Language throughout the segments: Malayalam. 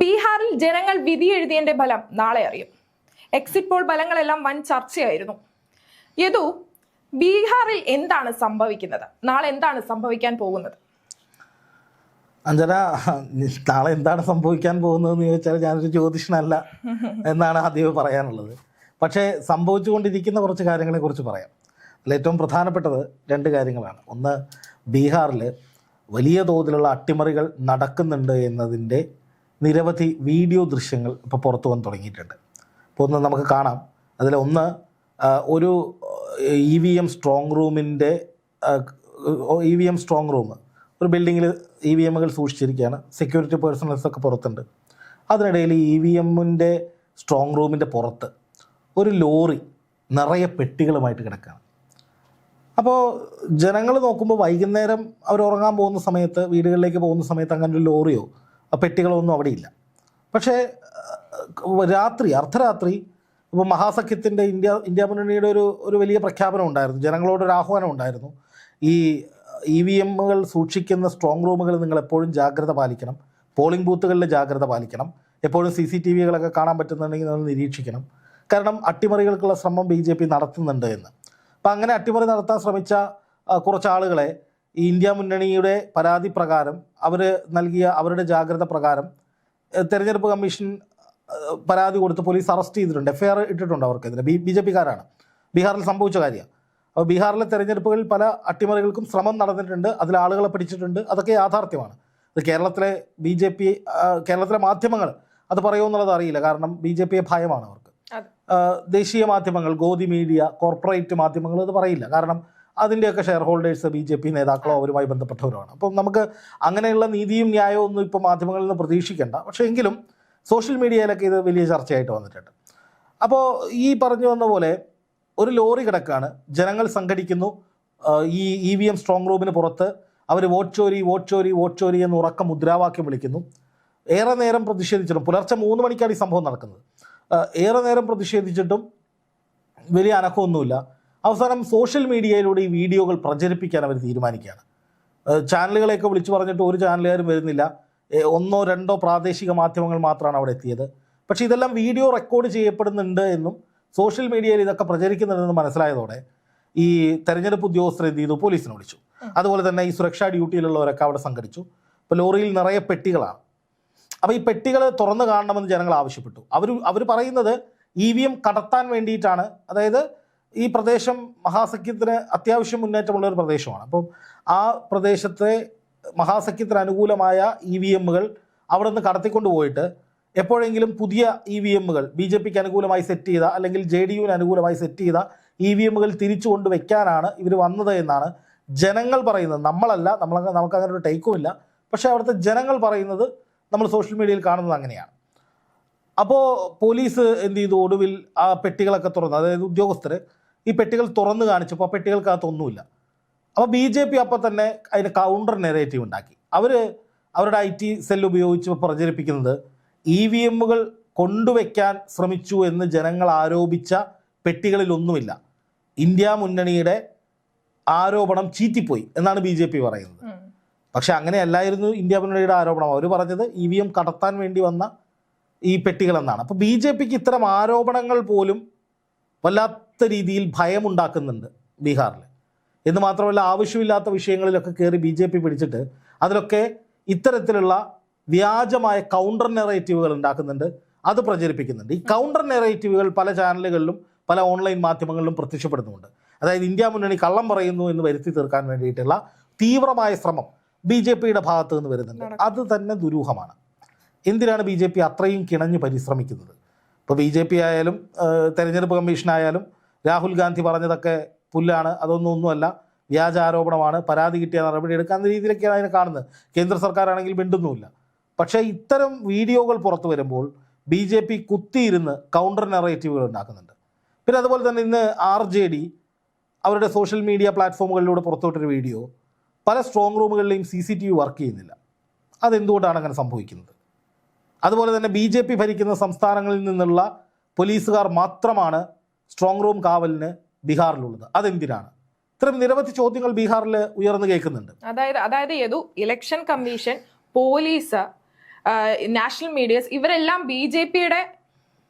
ബീഹാറിൽ ജനങ്ങൾ വിധി എഴുതിയതിന്റെ ഫലം നാളെ അറിയും. എക്സിറ്റ് പോൾ ഫലങ്ങളെല്ലാം വൻ ചർച്ചയായിരുന്നു. യദു ബീഹാറിൽ എന്താണ് സംഭവിക്കുന്നത്? നാളെ എന്താണ് സംഭവിക്കാൻ പോകുന്നത്? അഞ്ജന നാളെ എന്താണ് സംഭവിക്കാൻ പോകുന്നതെന്ന് ചോദിച്ചാൽ ഞാനൊരു ജ്യോതിഷനല്ല എന്നാണ് ആദ്യം പറയാനുള്ളത്. പക്ഷേ സംഭവിച്ചുകൊണ്ടിരിക്കുന്ന കുറച്ച് കാര്യങ്ങളെക്കുറിച്ച് പറയാം. അതിൽ ഏറ്റവും പ്രധാനപ്പെട്ടത് രണ്ട് കാര്യങ്ങളാണ്. ഒന്ന് ബീഹാറിൽ വലിയ തോതിലുള്ള അട്ടിമറികൾ നടക്കുന്നുണ്ട് എന്നതിന്റെ നിരവധി വീഡിയോ ദൃശ്യങ്ങൾ ഇപ്പോൾ പുറത്തു വന്ന് തുടങ്ങിയിട്ടുണ്ട്. അപ്പോൾ ഒന്ന് നമുക്ക് കാണാം. അതിൽ ഒന്ന് ഒരു ഇ വി എം സ്ട്രോങ് റൂമിന്റെ E V M strong room ഒരു ബിൽഡിങ്ങിൽ ഇ വി എമ്മുകൾ സൂക്ഷിച്ചിരിക്കുകയാണ്. സെക്യൂരിറ്റി പേഴ്സണൽസ് ഒക്കെ പുറത്തുണ്ട്. അതിനിടയിൽ ഇ വി എമ്മിന്റെ സ്ട്രോങ് റൂമിന്റെ പുറത്ത് ഒരു ലോറി നിറയെ പെട്ടികളുമായിട്ട് കിടക്കുകയാണ്. അപ്പോൾ ജനങ്ങൾ നോക്കുമ്പോൾ വൈകുന്നേരം അവർ ഉറങ്ങാൻ പോകുന്ന സമയത്ത് വീടുകളിലേക്ക് പോകുന്ന സമയത്ത് അങ്ങനെ ഒരു ലോറിയോ ആ അവിടെയില്ല. പക്ഷേ രാത്രി അർദ്ധരാത്രി ഇപ്പോൾ മഹാസഖ്യത്തിന്റെ ഇന്ത്യ ഇന്ത്യ മുന്നണിയുടെ ഒരു ഒരു വലിയ പ്രഖ്യാപനം ഉണ്ടായിരുന്നു. ജനങ്ങളോട് ഒരു ആഹ്വാനം ഉണ്ടായിരുന്നു. ഈ ഇ വി എമ്മുകൾ സൂക്ഷിക്കുന്ന സ്ട്രോങ് റൂമുകൾ നിങ്ങൾ എപ്പോഴും ജാഗ്രത പാലിക്കണം. പോളിംഗ് ബൂത്തുകളിൽ ജാഗ്രത പാലിക്കണം. എപ്പോഴും സി സി ടി വികളൊക്കെ കാണാൻ പറ്റുന്നുണ്ടെങ്കിൽ നിങ്ങൾ നിരീക്ഷിക്കണം. കാരണം അട്ടിമറികൾക്കുള്ള ശ്രമം ബി ജെ പി നടത്തുന്നുണ്ട് എന്ന്. അപ്പം അങ്ങനെ അട്ടിമറി നടത്താൻ ശ്രമിച്ച കുറച്ച് ആളുകളെ ഈ ഇന്ത്യ മുന്നണിയുടെ പരാതി പ്രകാരം അവർ നൽകിയ അവരുടെ ജാഗ്രത പ്രകാരം തെരഞ്ഞെടുപ്പ് കമ്മീഷൻ പരാതി കൊടുത്ത് പോലീസ് അറസ്റ്റ് ചെയ്തിട്ടുണ്ട്. എഫ്ഐആർ ഇട്ടിട്ടുണ്ട് അവർക്കെതിരെ. ബി ബി ജെ പിക്കാരാണ്. ബീഹാറിൽ സംഭവിച്ച കാര്യമാണ്. അപ്പോൾ ബീഹാറിലെ തെരഞ്ഞെടുപ്പുകളിൽ പല അട്ടിമറികൾക്കും ശ്രമം നടന്നിട്ടുണ്ട്. അതിൽ ആളുകളെ പിടിച്ചിട്ടുണ്ട്. അതൊക്കെ യാഥാർത്ഥ്യമാണ്. അത് കേരളത്തിലെ ബി ജെ പി കേരളത്തിലെ മാധ്യമങ്ങൾ അത് പറയുമെന്നുള്ളത് അറിയില്ല. കാരണം ബി ജെ പിയെ ഭയമാണ് അവർക്ക്. ദേശീയ മാധ്യമങ്ങൾ ഗോതി മീഡിയ കോർപ്പറേറ്റ് മാധ്യമങ്ങൾ അത് പറയില്ല. കാരണം അതിന്റെയൊക്കെ shareholders B J P നേതാക്കളോ അവരുമായി ബന്ധപ്പെട്ടവരുമാണ്. അപ്പം നമുക്ക് അങ്ങനെയുള്ള നീതിയും ന്യായവും ഒന്നും ഇപ്പോൾ മാധ്യമങ്ങളിൽ നിന്ന് പ്രതീക്ഷിക്കേണ്ട. പക്ഷേ എങ്കിലും സോഷ്യൽ മീഡിയയിലൊക്കെ ഇത് വലിയ ചർച്ചയായിട്ട് വന്നിട്ടുണ്ട്. അപ്പോൾ ഈ പറഞ്ഞു വന്ന പോലെ ഒരു ലോറി കിടക്കാണ്. ജനങ്ങൾ സംഘടിക്കുന്നു. ഈ ഇ വി എം സ്ട്രോങ് റൂമിന് പുറത്ത് അവർ വോട്ട് ചോരി വോട്ട് ചോരി വോട്ട് ചോരി എന്ന് ഉറക്കം മുദ്രാവാക്യം വിളിക്കുന്നു. ഏറെ നേരം പ്രതിഷേധിച്ചിട്ടും പുലർച്ചെ മൂന്ന് മണിക്കാണ് ഈ സംഭവം നടക്കുന്നത്. ഏറെ നേരം പ്രതിഷേധിച്ചിട്ടും വലിയ അനക്കമൊന്നുമില്ല. അവസാനം സോഷ്യൽ മീഡിയയിലൂടെ ഈ വീഡിയോകൾ പ്രചരിപ്പിക്കാൻ അവർ തീരുമാനിക്കുകയാണ്. ചാനലുകളെയൊക്കെ വിളിച്ചു പറഞ്ഞിട്ട് ഒരു ചാനലുകാരും വരുന്നില്ല. ഒന്നോ രണ്ടോ പ്രാദേശിക മാധ്യമങ്ങൾ മാത്രമാണ് അവിടെ എത്തിയത്. പക്ഷേ ഇതെല്ലാം വീഡിയോ റെക്കോർഡ് ചെയ്യപ്പെടുന്നുണ്ട് എന്നും സോഷ്യൽ മീഡിയയിൽ ഇതൊക്കെ പ്രചരിക്കുന്നുണ്ടെന്ന് മനസ്സിലായതോടെ ഈ തെരഞ്ഞെടുപ്പ് ഉദ്യോഗസ്ഥരെ എന്ത് ചെയ്തു? പോലീസിനെ വിളിച്ചു. അതുപോലെ തന്നെ ഈ സുരക്ഷാ ഡ്യൂട്ടിയിലുള്ളവരൊക്കെ അവിടെ സംഘടിച്ചു. ഇപ്പോൾ ലോറിയിൽ നിറയെ പെട്ടികളാണ്. അപ്പോൾ ഈ പെട്ടികൾ തുറന്നു കാണണമെന്ന് ജനങ്ങൾ ആവശ്യപ്പെട്ടു. അവർ അവർ പറയുന്നത് ഇ വി എം കടത്താൻ വേണ്ടിയിട്ടാണ്. അതായത് ഈ പ്രദേശം മഹാസഖ്യത്തിന് അത്യാവശ്യം മുന്നേറ്റമുള്ള ഒരു പ്രദേശമാണ്. അപ്പം ആ പ്രദേശത്തെ മഹാസഖ്യത്തിന് അനുകൂലമായ ഇ വി എമ്മുകൾ അവിടെ നിന്ന് കടത്തിക്കൊണ്ട് പോയിട്ട് എപ്പോഴെങ്കിലും പുതിയ ഇ വി എമ്മുകൾ ബി ജെ പിക്ക് അനുകൂലമായി സെറ്റ് ചെയ്ത അല്ലെങ്കിൽ ജെ ഡി യുവിന് അനുകൂലമായി സെറ്റ് ചെയ്ത ഇ വി എമ്മുകൾ തിരിച്ചു കൊണ്ട് വെക്കാനാണ് ഇവർ വന്നത് എന്നാണ് ജനങ്ങൾ പറയുന്നത്. നമ്മളല്ല നമ്മൾ നമുക്ക് അങ്ങനെ ഒരു ടേക്കുമില്ല. പക്ഷേ അവിടുത്തെ ജനങ്ങൾ പറയുന്നത് നമ്മൾ സോഷ്യൽ മീഡിയയിൽ കാണുന്നത് അങ്ങനെയാണ്. അപ്പോൾ പോലീസ് എന്ത് ചെയ്തു? ഒടുവിൽ ആ പെട്ടികളൊക്കെ തുറന്നു. അതായത് ഉദ്യോഗസ്ഥർ ഈ പെട്ടികൾ തുറന്നു കാണിച്ചപ്പോൾ ആ പെട്ടികൾക്കകത്തൊന്നുമില്ല അപ്പോൾ ബി ജെ പി അപ്പോൾ തന്നെ അതിന് കൗണ്ടർ നെറേറ്റീവ് ഉണ്ടാക്കി. അവർ അവരുടെ ഐ ടി സെൽ ഉപയോഗിച്ച് പ്രചരിപ്പിക്കുന്നത് ഇ വി എമ്മുകൾ കൊണ്ടുവയ്ക്കാൻ ശ്രമിച്ചു എന്ന് ജനങ്ങൾ ആരോപിച്ച പെട്ടികളിലൊന്നുമില്ല ഇന്ത്യ മുന്നണിയുടെ ആരോപണം ചീറ്റിപ്പോയി എന്നാണ് ബി ജെ പി പറയുന്നത്. പക്ഷെ അങ്ങനെയല്ലായിരുന്നു ഇന്ത്യ മുന്നണിയുടെ ആരോപണം. അവർ പറഞ്ഞത് ഇ വി എം കടത്താൻ വേണ്ടി വന്ന ഈ പെട്ടികളെന്നാണ്. അപ്പോൾ ബി ജെ പിക്ക് ഇത്തരം ആരോപണങ്ങൾ പോലും വല്ലാത്ത രീതിയിൽ ഭയമുണ്ടാക്കുന്നുണ്ട് ബീഹാറിൽ എന്ന് മാത്രമല്ല ആവശ്യമില്ലാത്ത വിഷയങ്ങളിലൊക്കെ കയറി ബി ജെ പി പിടിച്ചിട്ട് അതിലൊക്കെ ഇത്തരത്തിലുള്ള വ്യാജമായ കൗണ്ടർ നെറേറ്റീവുകൾ ഉണ്ടാക്കുന്നുണ്ട്. അത് പ്രചരിപ്പിക്കുന്നുണ്ട്. ഈ കൗണ്ടർ നെറേറ്റീവുകൾ പല ചാനലുകളിലും പല ഓൺലൈൻ മാധ്യമങ്ങളിലും പ്രത്യക്ഷപ്പെടുന്നുണ്ട് അതായത് ഇന്ത്യ മുന്നണി കള്ളം പറയുന്നു എന്ന് വരുത്തി തീർക്കാൻ വേണ്ടിയിട്ടുള്ള തീവ്രമായ ശ്രമം ബി ജെ പിയുടെ ഭാഗത്ത് നിന്ന് വരുന്നുണ്ട്. അത് തന്നെ ദുരൂഹമാണ്. എന്തിനാണ് ബി ജെ പി അത്രയും കിണഞ്ഞ് പരിശ്രമിക്കുന്നത്? ഇപ്പോൾ ബി ജെ പി ആയാലും തെരഞ്ഞെടുപ്പ് കമ്മീഷനായാലും രാഹുൽ ഗാന്ധി പറഞ്ഞതൊക്കെ പുല്ലാണ് അതൊന്നും ഒന്നുമല്ല വ്യാജ ആരോപണമാണ് പരാതി കിട്ടിയ നടപടി എടുക്കാവുന്ന രീതിയിലൊക്കെയാണ് അതിനെ കാണുന്നത്. കേന്ദ്ര സർക്കാരാണെങ്കിൽ മിണ്ടുന്നുമില്ല. പക്ഷേ ഇത്തരം വീഡിയോകൾ പുറത്തു വരുമ്പോൾ ബി ജെ പി കുത്തിയിരുന്ന് കൗണ്ടർ നെറേറ്റീവുകൾ ഉണ്ടാക്കുന്നുണ്ട്. പിന്നെ അതുപോലെ തന്നെ ഇന്ന് ആർ ജെ ഡി അവരുടെ സോഷ്യൽ മീഡിയ പ്ലാറ്റ്ഫോമുകളിലൂടെ പുറത്തുവിട്ടൊരു വീഡിയോ പല strong റൂമുകളിലെയും C C T V work ചെയ്യുന്നില്ല. അതെന്തുകൊണ്ടാണ് അങ്ങനെ സംഭവിക്കുന്നത്? അതുപോലെ തന്നെ ബി ഭരിക്കുന്ന സംസ്ഥാനങ്ങളിൽ നിന്നുള്ള പോലീസുകാർ മാത്രമാണ് സ്ട്രോങ് റൂം കാവലിന് ബീഹാറിലുള്ളത്. അതെന്തിനാണ്? ഇത്തരം നിരവധി ചോദ്യങ്ങൾ ബീഹാറിൽ ഉയർന്നു കേൾക്കുന്നുണ്ട്. അതായത് അതായത് ഏതു election commission police national medias ഇവരെല്ലാം ബി ജെ പിയുടെ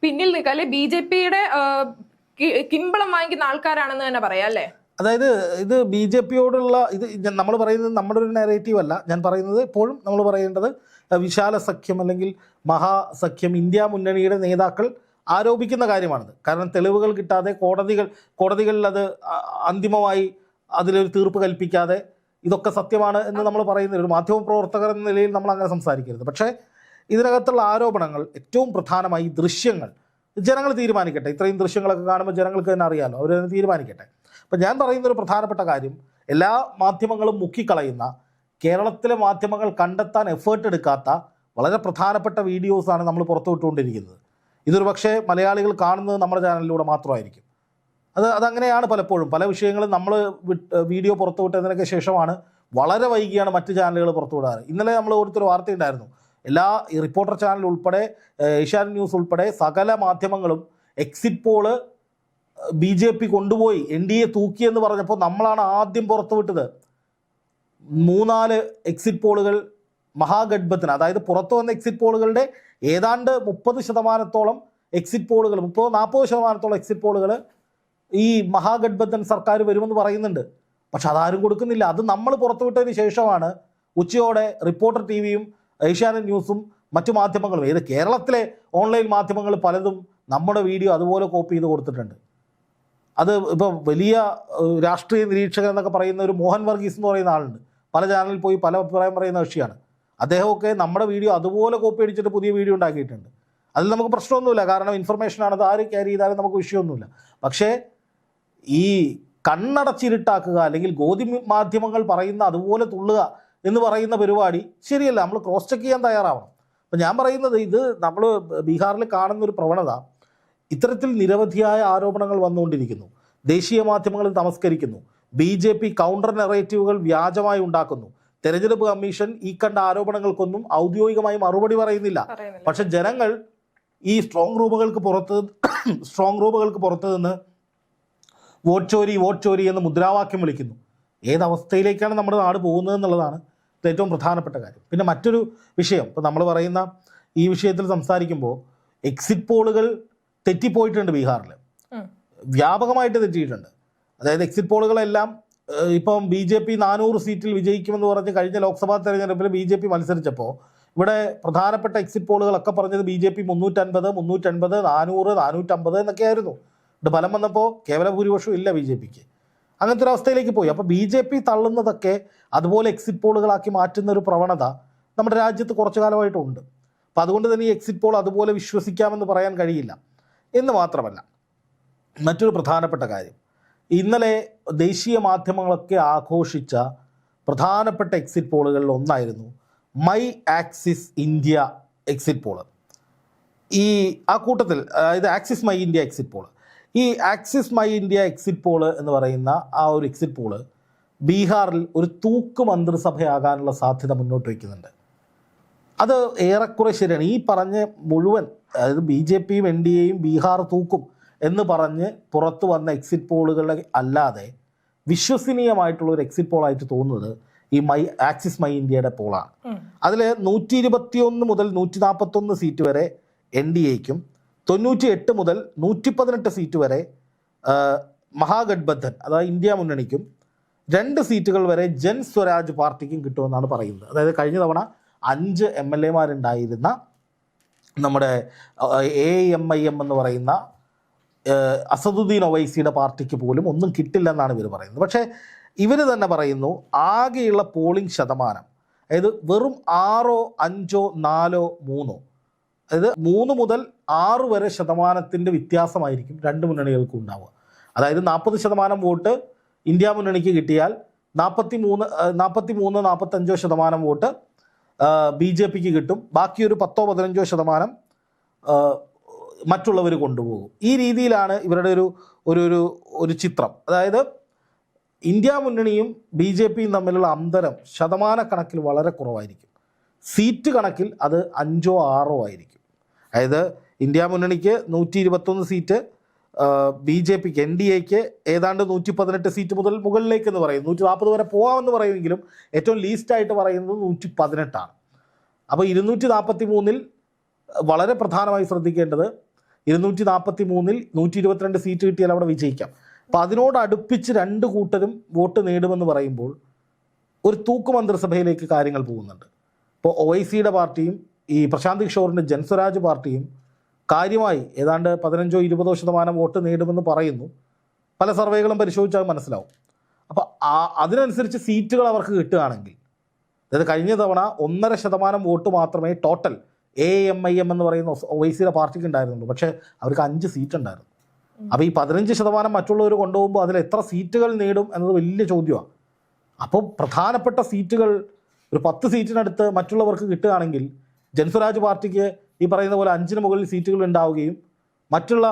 പിന്നിൽ നിൽക്കുക അല്ലെ ബി ജെ പിയുടെ കിമ്പളം വാങ്ങിക്കുന്ന ആൾക്കാരാണെന്ന് തന്നെ പറയാം അല്ലേ? അതായത് ഇത് ബി ജെ പിയോടുള്ള ഇത് നമ്മൾ പറയുന്നത് നമ്മുടെ ഒരു നെറേറ്റീവ് അല്ല. ഞാൻ പറയുന്നത് ഇപ്പോഴും നമ്മൾ പറയേണ്ടത് വിശാല സഖ്യം അല്ലെങ്കിൽ മഹാസഖ്യം ഇന്ത്യ മുന്നണിയുടെ നേതാക്കൾ ആരോപിക്കുന്ന കാര്യമാണത്. കാരണം തെളിവുകൾ കിട്ടാതെ കോടതികൾ കോടതികളിൽ അത് അന്തിമമായി അതിലൊരു തീർപ്പ് കൽപ്പിക്കാതെ ഇതൊക്കെ സത്യമാണ് എന്ന് നമ്മൾ പറയുന്ന ഒരു മാധ്യമ പ്രവർത്തകർ എന്ന നിലയിൽ നമ്മൾ അങ്ങനെ സംസാരിക്കരുത്. പക്ഷേ ഇതിനകത്തുള്ള ആരോപണങ്ങൾ ഏറ്റവും പ്രധാനമായി ദൃശ്യങ്ങൾ. ജനങ്ങൾ തീരുമാനിക്കട്ടെ. ഇത്രയും ദൃശ്യങ്ങളൊക്കെ കാണുമ്പോൾ ജനങ്ങൾക്ക് തന്നെ അറിയാമല്ലോ അവർ തന്നെ തീരുമാനിക്കട്ടെ. അപ്പം ഞാൻ പറയുന്ന ഒരു പ്രധാനപ്പെട്ട കാര്യം എല്ലാ മാധ്യമങ്ങളും മുക്കിക്കളയുന്ന കേരളത്തിലെ മാധ്യമങ്ങൾ കണ്ടെത്താൻ എഫേർട്ട് എടുക്കാത്ത വളരെ പ്രധാനപ്പെട്ട വീഡിയോസാണ് നമ്മൾ പുറത്തുവിട്ടുകൊണ്ടിരിക്കുന്നത്. ഇതൊരു പക്ഷേ മലയാളികൾ കാണുന്നത് നമ്മുടെ ചാനലിലൂടെ മാത്രമായിരിക്കും. അത് അതങ്ങനെയാണ് പലപ്പോഴും. പല വിഷയങ്ങളും നമ്മൾ വീഡിയോ പുറത്തുവിട്ടതിനൊക്കെ ശേഷമാണ് വളരെ വൈകിയാണ് മറ്റ് ചാനലുകൾ പുറത്തുവിടാറ് ഇന്നലെ നമ്മൾ ഓരോരുത്തർ വാർത്തയുണ്ടായിരുന്നു. എല്ലാ റിപ്പോർട്ടർ ചാനൽ ഉൾപ്പെടെ ഏഷ്യാനെറ്റ് ന്യൂസ് ഉൾപ്പെടെ സകല മാധ്യമങ്ങളും exit poll B J P കൊണ്ടുപോയി എൻ ഡി എ തൂക്കിയെന്ന് പറഞ്ഞപ്പോൾ നമ്മളാണ് ആദ്യം പുറത്തുവിട്ടത് മൂന്നാൽ എക്സിറ്റ് പോളുകൾ മഹാഗഡ്ബത്തിന് അതായത് പുറത്തു വന്ന എക്സിറ്റ് പോളുകളുടെ ഏതാണ്ട് മുപ്പത് ശതമാനത്തോളം എക്സിറ്റ് പോളുകൾ മുപ്പത് നാൽപ്പത് ശതമാനത്തോളം എക്സിറ്റ് പോളുകൾ ഈ മഹാഗഡ്ബന്ധൻ സർക്കാർ വരുമെന്ന് പറയുന്നുണ്ട്. പക്ഷെ അതാരും കൊടുക്കുന്നില്ല. അത് നമ്മൾ പുറത്തുവിട്ടതിന് ശേഷമാണ് ഉച്ചയോടെ റിപ്പോർട്ടർ ടി വിയും ഏഷ്യാനെറ്റ് ന്യൂസും മറ്റു മാധ്യമങ്ങളും ഏത് കേരളത്തിലെ ഓൺലൈൻ മാധ്യമങ്ങൾ പലതും നമ്മുടെ വീഡിയോ അതുപോലെ കോപ്പി ചെയ്ത് കൊടുത്തിട്ടുണ്ട്. അത് ഇപ്പോൾ വലിയ രാഷ്ട്രീയ നിരീക്ഷകൻ എന്നൊക്കെ പറയുന്ന ഒരു മോഹൻ വർഗീസ് എന്ന് പറയുന്ന ആളുണ്ട്. പല ചാനലിൽ പോയി പല അഭിപ്രായം പറയുന്ന കക്ഷിയാണ്. അദ്ദേഹമൊക്കെ നമ്മുടെ വീഡിയോ അതുപോലെ കോപ്പി അടിച്ചിട്ട് പുതിയ വീഡിയോ ഉണ്ടാക്കിയിട്ടുണ്ട്. അതിൽ നമുക്ക് പ്രശ്നമൊന്നുമില്ല. കാരണം ഇൻഫർമേഷൻ ആണ്. അത് ആര് ക്യാരി ചെയ്താലും നമുക്ക് വിഷയമൊന്നുമില്ല. പക്ഷേ ഈ കണ്ണടച്ചിരുട്ടാക്കുക അല്ലെങ്കിൽ ഗോതി മാധ്യമങ്ങൾ പറയുന്ന അതുപോലെ തുള്ളുക എന്ന് പറയുന്ന പരിപാടി ശരിയല്ല. നമ്മൾ ക്രോസ് ചെക്ക് ചെയ്യാൻ തയ്യാറാവണം. അപ്പം ഞാൻ പറയുന്നത് ഇത് നമ്മൾ ബീഹാറിൽ കാണുന്ന ഒരു പ്രവണത ഇത്തരത്തിൽ നിരവധിയായ ആരോപണങ്ങൾ വന്നുകൊണ്ടിരിക്കുന്നു. ദേശീയ മാധ്യമങ്ങൾ ഇത് തമസ്കരിക്കുന്നു. ബി ജെ പി കൗണ്ടർ നെറേറ്റീവുകൾ വ്യാജമായി ഉണ്ടാക്കുന്നു. തെരഞ്ഞെടുപ്പ് കമ്മീഷൻ ഈ കണ്ട ആരോപണങ്ങൾക്കൊന്നും ഔദ്യോഗികമായി മറുപടി പറയുന്നില്ല. പക്ഷെ ജനങ്ങൾ ഈ സ്ട്രോങ് റൂമുകൾക്ക് പുറത്ത് സ്ട്രോങ് റൂമുകൾക്ക് പുറത്ത് നിന്ന് വോട്ട് ചോരി വോട്ട് ചോരി എന്ന് മുദ്രാവാക്യം വിളിക്കുന്നു. ഏതവസ്ഥയിലേക്കാണ് നമ്മുടെ നാട് പോകുന്നത് എന്നുള്ളതാണ് ഏറ്റവും പ്രധാനപ്പെട്ട കാര്യം. പിന്നെ മറ്റൊരു വിഷയം ഇപ്പോൾ നമ്മൾ പറയുന്ന ഈ വിഷയത്തിൽ സംസാരിക്കുമ്പോൾ എക്സിറ്റ് പോളുകൾ തെറ്റിപ്പോയിട്ടുണ്ട് ബീഹാറിൽ വ്യാപകമായിട്ട് തെറ്റിയിട്ടുണ്ട്. അതായത് എക്സിറ്റ് പോളുകളെല്ലാം ഇപ്പം ബി ജെ പി നാനൂറ് സീറ്റിൽ വിജയിക്കുമെന്ന് പറഞ്ഞ് കഴിഞ്ഞ ലോക്സഭാ തെരഞ്ഞെടുപ്പിൽ ബി ജെ പി മത്സരിച്ചപ്പോൾ ഇവിടെ പ്രധാനപ്പെട്ട എക്സിറ്റ് പോളുകളൊക്കെ പറഞ്ഞത് ബി ജെ പി മുന്നൂറ്റൻപത് മുന്നൂറ്റൻപത് നാനൂറ് നാനൂറ്റമ്പത് എന്നൊക്കെ ആയിരുന്നു ഇത് ഫലം വന്നപ്പോൾ കേവല ഭൂരിപക്ഷം ഇല്ല ബി ജെ പിക്ക്. അങ്ങനത്തെ ഒരു അവസ്ഥയിലേക്ക് പോയി. അപ്പോൾ ബി ജെ പി തള്ളുന്നതൊക്കെ അതുപോലെ എക്സിറ്റ് പോളുകളാക്കി മാറ്റുന്ന ഒരു പ്രവണത നമ്മുടെ രാജ്യത്ത് കുറച്ചു കാലമായിട്ടുണ്ട്. അപ്പോൾ അതുകൊണ്ട് തന്നെ ഈ എക്സിറ്റ് പോൾ അതുപോലെ വിശ്വസിക്കാമെന്ന് പറയാൻ കഴിയില്ല. എന്ന് മാത്രമല്ല മറ്റൊരു പ്രധാനപ്പെട്ട കാര്യം. ഇന്നലെ ദേശീയ മാധ്യമങ്ങളൊക്കെ ആഘോഷിച്ച പ്രധാനപ്പെട്ട എക്സിറ്റ് പോളുകളിൽ ഒന്നായിരുന്നു my axis India exit poll ഈ ആ കൂട്ടത്തിൽ അതായത് axis my India exit poll ഈ axis my India exit poll എന്ന് പറയുന്ന ആ ഒരു എക്സിറ്റ് പോൾ ബീഹാറിൽ ഒരു തൂക്ക് മന്ത്രിസഭയാകാനുള്ള സാധ്യത മുന്നോട്ട് വയ്ക്കുന്നുണ്ട്. അത് ഏറെക്കുറെ ശരിയാണ്. ഈ പറഞ്ഞ മുഴുവൻ അതായത് ബി ജെ പിയും എൻ ഡി എയും ബീഹാർ തൂക്കും. എന്ന് പറഞ്ഞ് പുറത്തു വന്ന എക്സിറ്റ് പോളുകളെ അല്ലാതെ വിശ്വസനീയമായിട്ടുള്ള ഒരു എക്സിറ്റ് പോളായിട്ട് തോന്നുന്നത് ഈ മൈ ആക്സിസ് മൈ ഇന്ത്യയുടെ പോളാണ്. അതിൽ നൂറ്റി ഇരുപത്തിയൊന്ന് മുതൽ നൂറ്റി നാൽപ്പത്തൊന്ന് സീറ്റ് വരെ എൻ ഡി എക്കും തൊണ്ണൂറ്റി എട്ട് മുതൽ നൂറ്റി പതിനെട്ട് സീറ്റ് വരെ മഹാഗഡ്ബന്ധൻ അതായത് ഇന്ത്യ മുന്നണിക്കും രണ്ട് സീറ്റുകൾ വരെ ജൻ സ്വരാജ് പാർട്ടിക്കും കിട്ടുമെന്നാണ് പറയുന്നത് അതായത് കഴിഞ്ഞ തവണ അഞ്ച് എം എൽ എമാരുണ്ടായിരുന്ന നമ്മുടെ എ എം ഐ എം എന്ന് പറയുന്ന അസദുദ്ദീൻ ഒവൈസിയുടെ പാർട്ടിക്ക് പോലും ഒന്നും കിട്ടില്ലെന്നാണ് ഇവർ പറയുന്നത്. പക്ഷേ ഇവർ തന്നെ പറയുന്നു ആകെയുള്ള പോളിംഗ് ശതമാനം അതായത് വെറും ആറോ അഞ്ചോ നാലോ മൂന്നോ അതായത് മൂന്ന് മുതൽ ആറ് വരെ ശതമാനത്തിന്റെ വ്യത്യാസമായിരിക്കും രണ്ട് മുന്നണികൾക്കും ഉണ്ടാവുക. അതായത് നാൽപ്പത് ശതമാനം വോട്ട് ഇന്ത്യ മുന്നണിക്ക് കിട്ടിയാൽ നാൽപ്പത്തി മൂന്ന് നാൽപ്പത്തി മൂന്ന് നാൽപ്പത്തഞ്ചോ ശതമാനം വോട്ട് ബി ജെ പിക്ക് കിട്ടും. ബാക്കിയൊരു പത്തോ പതിനഞ്ചോ ശതമാനം മറ്റുള്ളവർ കൊണ്ടുപോകും. ഈ രീതിയിലാണ് ഇവരുടെ ഒരു ഒരു ഒരു ഒരു ചിത്രം. അതായത് ഇന്ത്യ മുന്നണിയും ബി ജെ പിയും തമ്മിലുള്ള അന്തരം ശതമാനക്കണക്കിൽ വളരെ കുറവായിരിക്കും. സീറ്റ് കണക്കിൽ അത് അഞ്ചോ ആറോ ആയിരിക്കും. അതായത് ഇന്ത്യ മുന്നണിക്ക് നൂറ്റി ഇരുപത്തൊന്ന് സീറ്റ് ബി ജെ പിക്ക് എൻ ഡി എക്ക് ഏതാണ്ട് നൂറ്റി പതിനെട്ട് സീറ്റ് മുതൽ മുകളിലേക്ക് എന്ന് പറയും. നൂറ്റി നാൽപ്പത് വരെ പോകാമെന്ന് പറയുമെങ്കിലും ഏറ്റവും ലീസ്റ്റായിട്ട് പറയുന്നത് നൂറ്റി പതിനെട്ടാണ് അപ്പോൾ ഇരുന്നൂറ്റി നാൽപ്പത്തി മൂന്നിൽ വളരെ പ്രധാനമായി ശ്രദ്ധിക്കേണ്ടത് ഇരുന്നൂറ്റി നാൽപ്പത്തി മൂന്നിൽ നൂറ്റി ഇരുപത്തിരണ്ട് സീറ്റ് കിട്ടിയാൽ അവിടെ വിജയിക്കാം. അപ്പം അതിനോട് അടുപ്പിച്ച് രണ്ട് കൂട്ടരും വോട്ട് നേടുമെന്ന് പറയുമ്പോൾ ഒരു തൂക്ക് മന്ത്രിസഭയിലേക്ക് കാര്യങ്ങൾ പോകുന്നുണ്ട്. ഇപ്പോൾ ഒ ഐ സിയുടെ പാർട്ടിയും ഈ പ്രശാന്ത് കിഷോറിന്റെ ജൻസ്വരാജ് പാർട്ടിയും കാര്യമായി ഏതാണ്ട് പതിനഞ്ചോ ഇരുപതോ ശതമാനം വോട്ട് നേടുമെന്ന് പറയുന്നു. പല സർവേകളും പരിശോധിച്ചാൽ മനസ്സിലാവും. അപ്പോൾ ആ അതിനനുസരിച്ച് സീറ്റുകൾ അവർക്ക് കിട്ടുകയാണെങ്കിൽ അതായത് കഴിഞ്ഞ തവണ ഒന്നര ശതമാനം വോട്ട് മാത്രമേ total A M I M എന്ന് പറയുന്ന ഒവൈസിയുടെ പാർട്ടിക്ക് ഉണ്ടായിരുന്നുള്ളൂ. പക്ഷേ അവർക്ക് അഞ്ച് സീറ്റ് ഉണ്ടായിരുന്നു. അപ്പോൾ ഈ പതിനഞ്ച് ശതമാനം മറ്റുള്ളവർ കൊണ്ടുപോകുമ്പോൾ അതിൽ എത്ര സീറ്റുകൾ നേടും എന്നത് വലിയ ചോദ്യമാണ് അപ്പോൾ പ്രധാനപ്പെട്ട സീറ്റുകൾ ഒരു പത്ത് സീറ്റിനടുത്ത് മറ്റുള്ളവർക്ക് കിട്ടുകയാണെങ്കിൽ ജൻസ്വരാജ് പാർട്ടിക്ക് ഈ പറയുന്ന പോലെ അഞ്ചിന് മുകളിൽ സീറ്റുകൾ ഉണ്ടാവുകയും മറ്റുള്ള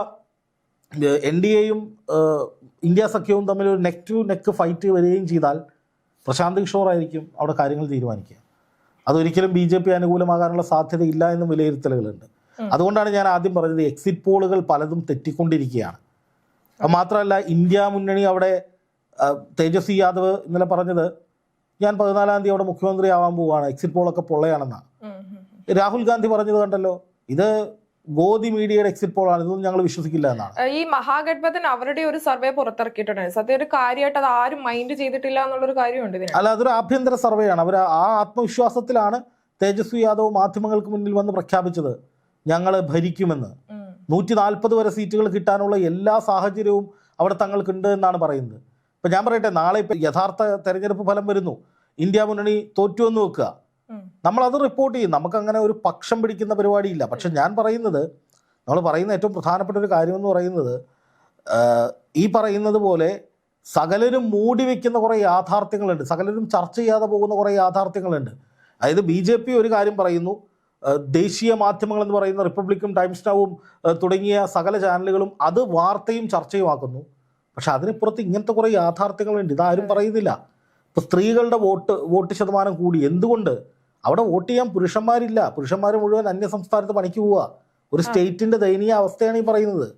എൻ ഡി എയും ഇന്ത്യ സഖ്യവും തമ്മിൽ ഒരു നെക്ക് ടു നെക്ക് ഫൈറ്റ് വരികയും ചെയ്താൽ പ്രശാന്ത് കിഷോർ ആയിരിക്കും അവിടെ കാര്യങ്ങൾ തീരുമാനിക്കുക. അതൊരിക്കലും ബി ജെ പി അനുകൂലമാകാനുള്ള സാധ്യതയില്ല എന്നും വിലയിരുത്തലുകളുണ്ട്. അതുകൊണ്ടാണ് ഞാൻ ആദ്യം പറഞ്ഞത് എക്സിറ്റ് പോളുകൾ പലതും തെറ്റിക്കൊണ്ടിരിക്കുകയാണ്. മാത്രമല്ല ഇന്ത്യ മുന്നണി അവിടെ തേജസ്വി യാദവ് ഇന്നലെ പറഞ്ഞത് ഞാൻ പതിനാലാം തീയതി അവിടെ മുഖ്യമന്ത്രി ആവാൻ പോവുകയാണ് എക്സിറ്റ് പോളൊക്കെ പൊള്ളയാണെന്നാണ്. രാഹുൽ ഗാന്ധി പറഞ്ഞത് കണ്ടല്ലോ ഇത് ഗോദി മീഡിയയുടെ എക്സിറ്റ് പോൾ ആണ്. ഇതൊന്നും ഞങ്ങൾ വിശ്വസിക്കില്ല എന്നാണ്. ഈ മഹാഗഡ്ബന്ധൻ അവരുടെ ഒരു സർവേ പുറത്തിറക്കിയിട്ടുണ്ട്. സത്യം ഒരു കാര്യമായിട്ട് അത് ആരും മൈൻഡ് ചെയ്തിട്ടില്ല എന്നുള്ളൊരു കാര്യമുണ്ട് ഇതിന്. അല്ല അതൊരു ആഭ്യന്തര സർവേയാണ് അവർ ആ ആത്മവിശ്വാസത്തിലാണ് തേജസ്വി യാദവ് മാധ്യമങ്ങൾക്ക് മുന്നിൽ വന്ന് പ്രഖ്യാപിച്ചത്. ഞങ്ങൾ ഭരിക്കുമെന്ന്. നൂറ്റി നാൽപ്പത് വരെ സീറ്റുകൾ കിട്ടാനുള്ള എല്ലാ സാഹചര്യവും അവിടെ തങ്ങൾക്കുണ്ട് എന്നാണ് പറയുന്നത്. ഇപ്പം ഞാൻ പറയട്ടെ നാളെ ഇപ്പം യഥാർത്ഥ തെരഞ്ഞെടുപ്പ് ഫലം വരുന്നു. ഇന്ത്യ മുന്നണി തോറ്റു എന്ന് വെക്കുക. നമ്മളത് റിപ്പോർട്ട് ചെയ്യും. നമുക്കങ്ങനെ ഒരു പക്ഷം പിടിക്കുന്ന പരിപാടിയില്ല. പക്ഷെ ഞാൻ പറയുന്നത് നമ്മൾ പറയുന്ന ഏറ്റവും പ്രധാനപ്പെട്ട ഒരു കാര്യം എന്ന് പറയുന്നത് ഈ പറയുന്നത് പോലെ സകലരും മൂടി വെക്കുന്ന കുറേ യാഥാർത്ഥ്യങ്ങളുണ്ട്. സകലരും ചർച്ച ചെയ്യാതെ പോകുന്ന കുറേ യാഥാർത്ഥ്യങ്ങളുണ്ട്. അതായത് ബി ജെ പി ഒരു കാര്യം പറയുന്നു ദേശീയ മാധ്യമങ്ങൾ എന്ന് പറയുന്ന റിപ്പബ്ലിക്കും ടൈംസ് നൗവും തുടങ്ങിയ സകല ചാനലുകളും അത് വാർത്തയും ചർച്ചയുമാക്കുന്നു പക്ഷെ അതിനിപ്പുറത്ത് ഇങ്ങനത്തെ കുറേ യാഥാർത്ഥ്യങ്ങളുണ്ട്. ഇതാരും പറയുന്നില്ല. ഇപ്പോൾ സ്ത്രീകളുടെ വോട്ട് വോട്ട് ശതമാനം കൂടി. എന്തുകൊണ്ട്? അവിടെ വോട്ട് ചെയ്യാൻ പുരുഷന്മാരില്ല. പുരുഷന്മാർ മുഴുവൻ അന്യ സംസ്ഥാനത്ത് പണിക്ക് പോവുക. ഒരു സ്റ്റേറ്റിന്റെ ദയനീയ അവസ്ഥയാണ് ഈ പറയുന്നത്.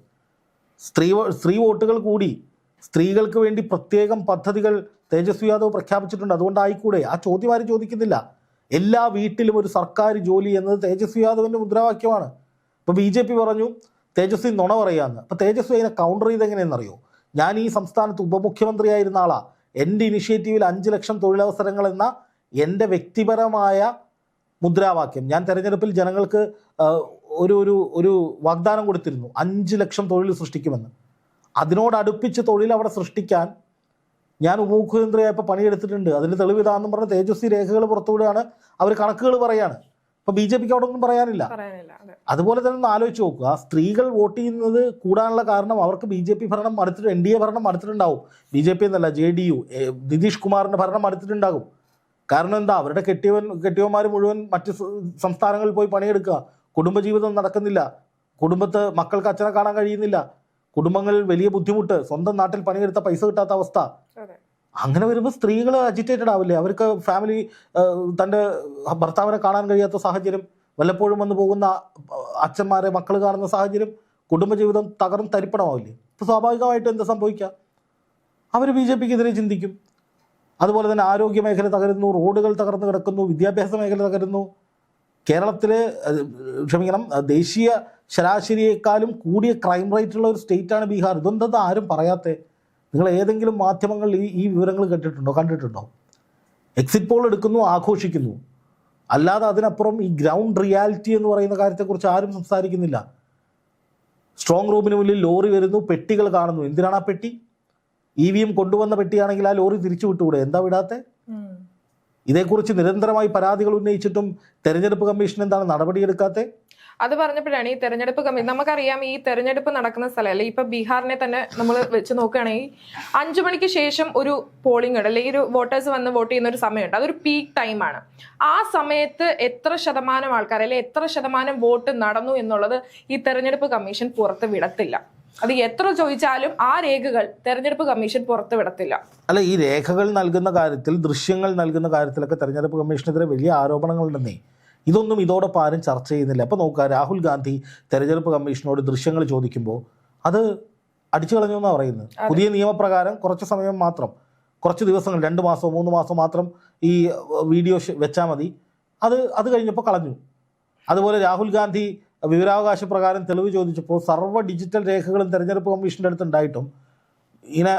സ്ത്രീ സ്ത്രീ വോട്ടുകൾ കൂടി സ്ത്രീകൾക്ക് വേണ്ടി പ്രത്യേകം പദ്ധതികൾ തേജസ്വി യാദവ് പ്രഖ്യാപിച്ചിട്ടുണ്ട്. അതുകൊണ്ടായിക്കൂടെ? ആ ചോദ്യം ആരും ചോദിക്കുന്നില്ല. എല്ലാ വീട്ടിലും ഒരു സർക്കാർ ജോലി എന്നത് തേജസ്വി യാദവിന്റെ മുദ്രാവാക്യമാണ്. ഇപ്പോൾ ബി ജെ പി പറഞ്ഞു തേജസ്വി നുണ പറയാന്ന്. അപ്പോൾ തേജസ്വി അതിനെ കൗണ്ടർ ചെയ്തെങ്ങനെയെന്നറിയോ ഞാൻ ഈ സംസ്ഥാനത്ത് ഉപമുഖ്യമന്ത്രിയായിരുന്ന ആളാ. എന്റെ ഇനിഷ്യേറ്റീവിൽ അഞ്ച് ലക്ഷം തൊഴിലവസരങ്ങൾ എന്ന എന്റെ വ്യക്തിപരമായ മുദ്രാവാക്യം. ഞാൻ തെരഞ്ഞെടുപ്പിൽ ജനങ്ങൾക്ക് ഒരു ഒരു ഒരു വാഗ്ദാനം കൊടുത്തിരുന്നു. അഞ്ച് ലക്ഷം തൊഴിൽ സൃഷ്ടിക്കുമെന്ന്. അതിനോടടുപ്പിച്ച് തൊഴിൽ അവിടെ സൃഷ്ടിക്കാൻ ഞാൻ ഉപമുഖ്യമന്ത്രിയായപ്പോൾ പണിയെടുത്തിട്ടുണ്ട്. അതിന് തെളിവ് ഇതാണെന്ന് പറഞ്ഞ് തേജസ്വി രേഖകൾ പുറത്തുവിടുകയാണ്. അവർ കണക്കുകൾ പറയാണ്. അപ്പോൾ ബി ജെ പിക്ക് അവിടെ ഒന്നും പറയാനില്ല. പറയാനില്ല അതുപോലെ തന്നെ ഒന്ന് ആലോചിച്ച് നോക്കുക. സ്ത്രീകൾ വോട്ട് ചെയ്യുന്നത് കൂടാനുള്ള കാരണം അവർക്ക് ബി ജെ പി ഭരണം മടുത്തിട്ട് എൻ ഡി എ ഭരണം മടുത്തിട്ടുണ്ടാവും ബി ജെ പി എന്നല്ല ജെ ഡി യു നിതീഷ് കുമാറിന്റെ ഭരണം മടുത്തിട്ടുണ്ടാകും കാരണം എന്താ? അവരുടെ കെട്ടിയവൻ കെട്ടിയവന്മാർ മുഴുവൻ മറ്റ് സംസ്ഥാനങ്ങളിൽ പോയി പണിയെടുക്കുക. കുടുംബജീവിതം നടക്കുന്നില്ല. കുടുംബത്ത് മക്കൾക്ക് അച്ഛനെ കാണാൻ കഴിയുന്നില്ല. കുടുംബങ്ങളിൽ വലിയ ബുദ്ധിമുട്ട്. സ്വന്തം നാട്ടിൽ പണിയെടുത്ത പൈസ കിട്ടാത്ത അവസ്ഥ. അങ്ങനെ വരുമ്പോൾ സ്ത്രീകൾ അജിറ്റേറ്റഡ് ആവില്ലേ? അവർക്ക് ഫാമിലി തന്റെ ഭർത്താവിനെ കാണാൻ കഴിയാത്ത സാഹചര്യം വല്ലപ്പോഴും വന്നു പോകുന്ന അച്ഛന്മാരെ മക്കൾ കാണുന്ന സാഹചര്യം കുടുംബജീവിതം തകർന്ന് തരിപ്പണമാവില്ലേ? അപ്പോൾ സ്വാഭാവികമായിട്ടും എന്താ സംഭവിക്കുക അവർ ബി ജെ പിക്കെതിരെ ചിന്തിക്കും. അതുപോലെ തന്നെ ആരോഗ്യ മേഖല തകരുന്നു റോഡുകൾ തകർന്നു കിടക്കുന്നു വിദ്യാഭ്യാസ മേഖല തകരുന്നു. കേരളത്തിൽ ക്ഷമിക്കണം ദേശീയ ശരാശരിയേക്കാളും കൂടിയ ക്രൈം റേറ്റ് ഉള്ള ഒരു സ്റ്റേറ്റാണ് ബീഹാർ. ഇതൊന്നും ആരും പറയാത്തേ? നിങ്ങൾ ഏതെങ്കിലും മാധ്യമങ്ങളിൽ ഈ ഈ വിവരങ്ങൾ കേട്ടിട്ടുണ്ടോ കണ്ടിട്ടുണ്ടോ? എക്സിറ്റ് പോൾ എടുക്കുന്നു ആഘോഷിക്കുന്നു. അല്ലാതെ അതിനപ്പുറം ഈ ഗ്രൗണ്ട് റിയാലിറ്റി എന്ന് പറയുന്ന കാര്യത്തെക്കുറിച്ച് ആരും സംസാരിക്കുന്നില്ല. സ്ട്രോങ് റൂമിന് മുന്നിൽ ലോറി വരുന്നു പെട്ടികൾ കാണുന്നു. എന്തിനാണ് ആ പെട്ടി? ഇ വി എം കൊണ്ടുവന്ന പെട്ടിയാണെങ്കിൽ ആ ലോറി തിരിച്ചു വിട്ടുകൂടെ എന്താ വിടാത്തെ. ഇതേക്കുറിച്ച് നിരന്തരമായി പരാതികൾ ഉന്നയിച്ചിട്ടും തെരഞ്ഞെടുപ്പ് കമ്മീഷൻ എന്താണ് നടപടിയെടുക്കാത്തെ? അത് പറഞ്ഞപ്പോഴാണ് ഈ തെരഞ്ഞെടുപ്പ് കമ്മീഷൻ നമുക്കറിയാം ഈ തെരഞ്ഞെടുപ്പ് നടക്കുന്ന സ്ഥലം അല്ലെ ഇപ്പൊ ബീഹാറിനെ തന്നെ നമ്മൾ വെച്ച് നോക്കുകയാണെങ്കിൽ അഞ്ചു മണിക്ക് ശേഷം ഒരു പോളിംഗ് ഉണ്ട് അല്ലെങ്കിൽ ഒരു വോട്ടേഴ്സ് വന്ന് വോട്ട് ചെയ്യുന്ന ഒരു സമയമുണ്ട്. അതൊരു പീക്ക് ടൈമാണ് ആ സമയത്ത് എത്ര ശതമാനം ആൾക്കാർ അല്ലെങ്കിൽ എത്ര ശതമാനം വോട്ട് നടന്നു എന്നുള്ളത് ഈ തെരഞ്ഞെടുപ്പ് കമ്മീഷൻ പുറത്ത് വിടത്തില്ല. അത് എത്ര ചോദിച്ചാലും ആ രേഖകൾ തെരഞ്ഞെടുപ്പ് കമ്മീഷൻ പുറത്തുവിടത്തില്ല അല്ല ഈ രേഖകൾ നൽകുന്ന കാര്യത്തിൽ ദൃശ്യങ്ങൾ നൽകുന്ന കാര്യത്തിലൊക്കെ തെരഞ്ഞെടുപ്പ് കമ്മീഷനെതിരെ വലിയ ആരോപണങ്ങളുണ്ടെന്നേ. ഇതൊന്നും ഇതോടൊപ്പം ആരും ചർച്ച ചെയ്യുന്നില്ല. അപ്പോൾ നോക്കുക രാഹുൽ ഗാന്ധി തെരഞ്ഞെടുപ്പ് കമ്മീഷനോട് ദൃശ്യങ്ങൾ ചോദിക്കുമ്പോൾ അത് അടിച്ചു കളഞ്ഞു എന്നാണ് പറയുന്നത് പുതിയ നിയമപ്രകാരം കുറച്ച് സമയം മാത്രം കുറച്ച് ദിവസങ്ങൾ രണ്ട് മാസം മൂന്ന് മാസം മാത്രം ഈ വീഡിയോ വെച്ചാൽ മതി. അത് അത് കഴിഞ്ഞപ്പോൾ കളഞ്ഞു. അതുപോലെ രാഹുൽ ഗാന്ധി വിവരാവകാശ പ്രകാരം തെളിവ് ചോദിച്ചപ്പോൾ സർവ ഡിജിറ്റൽ രേഖകളും തെരഞ്ഞെടുപ്പ് കമ്മീഷന്റെ അടുത്ത് ഉണ്ടായിട്ടും ഇങ്ങനെ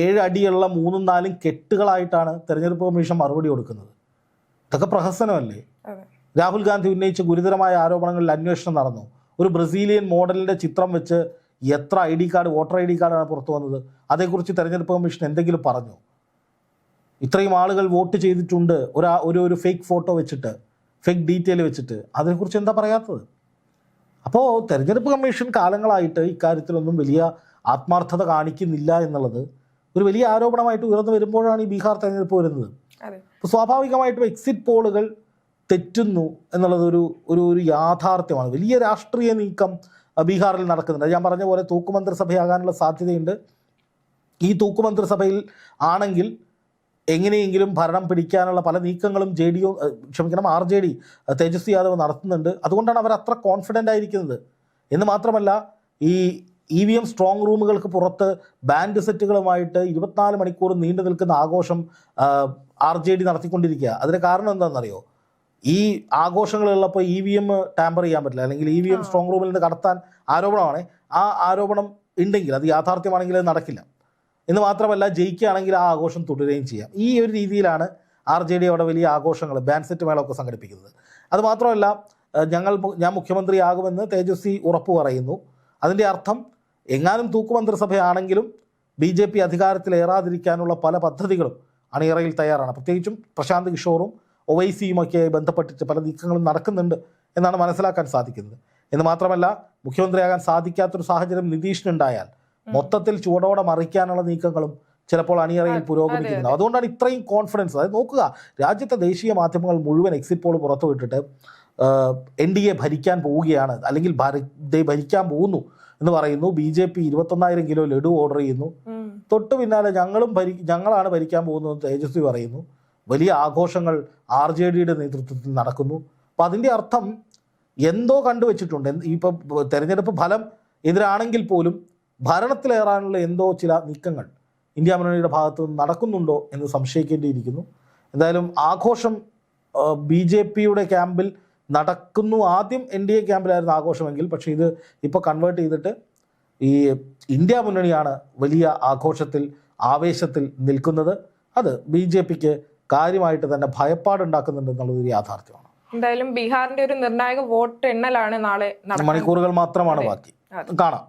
ഏഴ് അടിയുള്ള മൂന്നും നാലും കെട്ടുകളായിട്ടാണ് തെരഞ്ഞെടുപ്പ് കമ്മീഷൻ മറുപടി കൊടുക്കുന്നത്. ഇതൊക്കെ പ്രഹസനമല്ലേ? രാഹുൽ ഗാന്ധി ഉന്നയിച്ച ഗുരുതരമായ ആരോപണങ്ങളിൽ അന്വേഷണം നടന്നു. ഒരു ബ്രസീലിയൻ മോഡലിന്റെ ചിത്രം വെച്ച് എത്ര I D card voter I D കാർഡാണ് പുറത്തു വന്നത്? അതേക്കുറിച്ച് തെരഞ്ഞെടുപ്പ് കമ്മീഷൻ എന്തെങ്കിലും പറഞ്ഞു? ഇത്രയും ആളുകൾ വോട്ട് ചെയ്തിട്ടുണ്ട്. ഒരാ ഒരു ഒരു ഫേക്ക് ഫോട്ടോ വെച്ചിട്ട് ഫേക്ക് ഡീറ്റെയിൽ വെച്ചിട്ട്. അതിനെക്കുറിച്ച് എന്താ പറയാത്തത്? അപ്പോൾ തെരഞ്ഞെടുപ്പ് കമ്മീഷൻ കാലങ്ങളായിട്ട് ഇക്കാര്യത്തിലൊന്നും വലിയ ആത്മാർത്ഥത കാണിക്കുന്നില്ല എന്നുള്ളത് ഒരു വലിയ ആരോപണമായിട്ട് ഉയർന്നു വരുമ്പോഴാണ് ഈ ബീഹാർ തെരഞ്ഞെടുപ്പ് വരുന്നത്. അപ്പോൾ സ്വാഭാവികമായിട്ടും എക്സിറ്റ് പോളുകൾ തെറ്റുന്നു എന്നുള്ളത് ഒരു ഒരു ഒരു യാഥാർത്ഥ്യമാണ്. വലിയ രാഷ്ട്രീയ നീക്കം ബീഹാറിൽ നടക്കുന്നുണ്ട്. ഞാൻ പറഞ്ഞ പോലെ തൂക്കുമന്ത്രിസഭയാകാനുള്ള സാധ്യതയുണ്ട്. ഈ തൂക്കുമന്ത്രിസഭയിൽ ആണെങ്കിൽ എങ്ങനെയെങ്കിലും ഭരണം പിടിക്കാനുള്ള പല നീക്കങ്ങളും ജെ ഡി ക്ഷമിക്കണം R J D Tejashwi Yadav നടത്തുന്നുണ്ട്. അതുകൊണ്ടാണ് അവർ അത്ര കോൺഫിഡന്റ് ആയിരിക്കുന്നത്. എന്ന് മാത്രമല്ല ഈ ഇ വി എം സ്ട്രോങ് റൂമുകൾക്ക് പുറത്ത് ബാൻഡ് സെറ്റുകളുമായിട്ട് ഇരുപത്തിനാല് മണിക്കൂർ നീണ്ടു നിൽക്കുന്ന ആഘോഷം ആർ ജെ ഡി നടത്തിക്കൊണ്ടിരിക്കുക. അതിന് കാരണം എന്താണെന്നറിയോ? ഈ ആഘോഷങ്ങളുള്ളപ്പോൾ ഇ വി എം ടാമ്പർ ചെയ്യാൻ പറ്റില്ല. അല്ലെങ്കിൽ ഇ വി എം സ്ട്രോങ് റൂമിൽ നിന്ന് കടത്താൻ ആരോപണമാണ്. ആ ആരോപണം ഉണ്ടെങ്കിൽ അത് യാഥാർത്ഥ്യമാണെങ്കിൽ അത് നടക്കില്ല. എന്ന് മാത്രമല്ല ജയിക്കുകയാണെങ്കിൽ ആ ആഘോഷം തുടരുകയും ചെയ്യാം. ഈ ഒരു രീതിയിലാണ് ആർ ജെ ഡി അവിടെ വലിയ ആഘോഷങ്ങൾ ബാൻസെറ്റ് മേളമൊക്കെ സംഘടിപ്പിക്കുന്നത്. അതുമാത്രമല്ല ഞങ്ങൾ ഞാൻ മുഖ്യമന്ത്രിയാകുമെന്ന് തേജസ്വി ഉറപ്പ് പറയുന്നു. അതിന്റെ അർത്ഥം എങ്ങാനും തൂക്കുമന്ത്രിസഭയാണെങ്കിലും ബി ജെ പി അധികാരത്തിലേറാതിരിക്കാനുള്ള പല പദ്ധതികളും അണിയറയിൽ തയ്യാറാണ്. പ്രത്യേകിച്ചും പ്രശാന്ത് കിഷോറും ഒവൈസിയുമൊക്കെ ബന്ധപ്പെട്ടിട്ട് പല നീക്കങ്ങളും നടക്കുന്നുണ്ട് എന്നാണ് മനസ്സിലാക്കാൻ സാധിക്കുന്നത്. എന്ന് മാത്രമല്ല മുഖ്യമന്ത്രിയാകാൻ സാധിക്കാത്തൊരു സാഹചര്യം നിതീഷിനുണ്ടായാൽ മൊത്തത്തിൽ ചുവടോടെ മറിക്കാനുള്ള നീക്കങ്ങളും ചിലപ്പോൾ അണിയറയിൽ പുരോഗമിക്കുന്നുണ്ട്. അതുകൊണ്ടാണ് ഇത്രയും കോൺഫിഡൻസ് അതായത് നോക്കുക രാജ്യത്തെ ദേശീയ മാധ്യമങ്ങൾ മുഴുവൻ എക്സിറ്റ് പോൾ പുറത്തുവിട്ടിട്ട് എൻ ഡി എ ഭരിക്കാൻ പോവുകയാണ്. അല്ലെങ്കിൽ ഭരിക്കാൻ പോകുന്നു എന്ന് പറയുന്നു. ബി ജെ പി ഇരുപത്തൊന്നായിരം കിലോ ലഡു ഓർഡർ ചെയ്യുന്നു. തൊട്ടു പിന്നാലെ ഞങ്ങളും ഭരി ഞങ്ങളാണ് ഭരിക്കാൻ പോകുന്നത് തേജസ്വി പറയുന്നു. വലിയ ആഘോഷങ്ങൾ ആർ ജെ ഡിയുടെ നേതൃത്വത്തിൽ നടക്കുന്നു. അപ്പം അതിന്റെ അർത്ഥം എന്തോ കണ്ടുവച്ചിട്ടുണ്ട്. ഇപ്പം തെരഞ്ഞെടുപ്പ് ഫലം എതിരാണെങ്കിൽ പോലും ഭരണത്തിലേറാനുള്ള എന്തോ ചില നീക്കങ്ങൾ ഇന്ത്യ മുന്നണിയുടെ ഭാഗത്ത് നിന്ന് നടക്കുന്നുണ്ടോ എന്ന് സംശയിക്കേണ്ടിയിരിക്കുന്നു. എന്തായാലും ആഘോഷം ബി ജെ പിയുടെ ക്യാമ്പിൽ നടക്കുന്നു. ആദ്യം എൻ ഡി എ ക്യാമ്പിലായിരുന്നു ആഘോഷമെങ്കിൽ പക്ഷേ ഇത് ഇപ്പോൾ കൺവേർട്ട് ചെയ്തിട്ട് ഈ ഇന്ത്യ മുന്നണിയാണ് വലിയ ആഘോഷത്തിൽ ആവേശത്തിൽ നിൽക്കുന്നത്. അത് ബി ജെ പിക്ക് കാര്യമായിട്ട് തന്നെ ഭയപ്പാടുണ്ടാക്കുന്നുണ്ട് എന്നുള്ളത് ഒരു യാഥാർത്ഥ്യമാണ്. എന്തായാലും ബീഹാറിന്റെ ഒരു നിർണായക വോട്ട് എണ്ണലാണ് നാളെ മണിക്കൂറുകൾ മാത്രമാണ് ബാക്കി. കാണാം.